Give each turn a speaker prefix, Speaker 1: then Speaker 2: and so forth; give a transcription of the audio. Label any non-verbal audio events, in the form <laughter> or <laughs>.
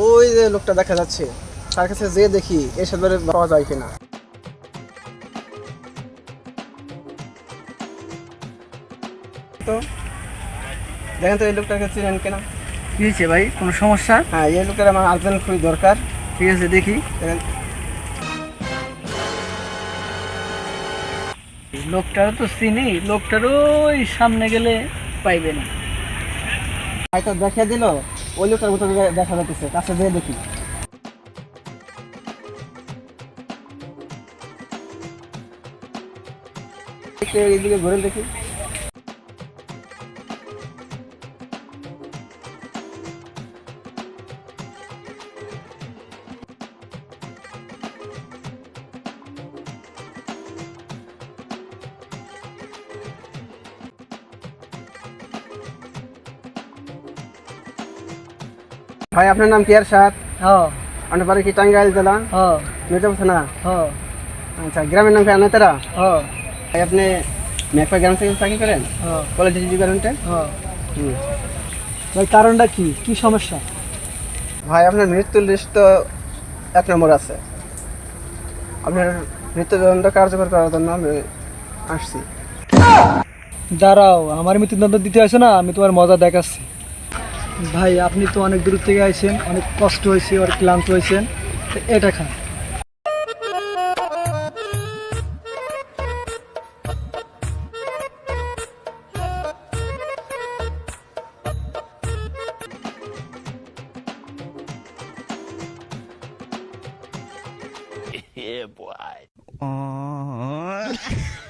Speaker 1: ওই যে লোকটা দেখা যাচ্ছে। তার কাছে যেয়ে দেখি এর সাথে পাওয়া যায় কিনা। তো দেখেন তো এই লোকটাকে চিনেন কিনা?
Speaker 2: কি হয়েছে ভাই? কোনো সমস্যা?
Speaker 1: হ্যাঁ এই লোকের আমার আর্জেন্ট খুবই দরকার।
Speaker 2: ঠিক আছে দেখি।
Speaker 1: দেখেন।
Speaker 2: লোকটারও তো চিনি লোকটার ওই সামনে গেলে পাইবে না।
Speaker 1: হয়তো দেখে দিল। ওই লোকটার মতো দেখা যাচ্ছে কাছে যেয়ে দেখি এইদিকে ঘুরে দেখি। ভাই আপনার নাম কি
Speaker 2: হ্যাঁ
Speaker 1: আপনার বাড়ি কি টাঙ্গাইল জেলা?
Speaker 2: হ্যাঁ
Speaker 1: মির্জাপুর থানা?
Speaker 2: হ্যাঁ
Speaker 1: আচ্ছা গ্রামের নাম কি আনাতেরা?
Speaker 2: হ্যাঁ
Speaker 1: ভাই আপনি মেকপা গ্রাম থেকে চাকরি করেন? কলেজ
Speaker 2: হ্যাঁ ভাই কারণটা কি? কি সমস্যা?
Speaker 1: ভাই আপনার মৃত্যুর লিস্ট তো এক নম্বর আছে। আপনার মৃত্যুদণ্ড কার্যকর করার জন্য আমি আসছি।
Speaker 2: দাঁড়াও আমার মৃত্যুদণ্ড দিতে আসো না আমি তোমার মজা দেখাচ্ছি। ভাই আপনি তো অনেক দূর থেকে আইছেন অনেক কষ্ট হয়েছে অনেক ক্লান্ত হয়েছেন। তো এটা খান। <laughs> <laughs>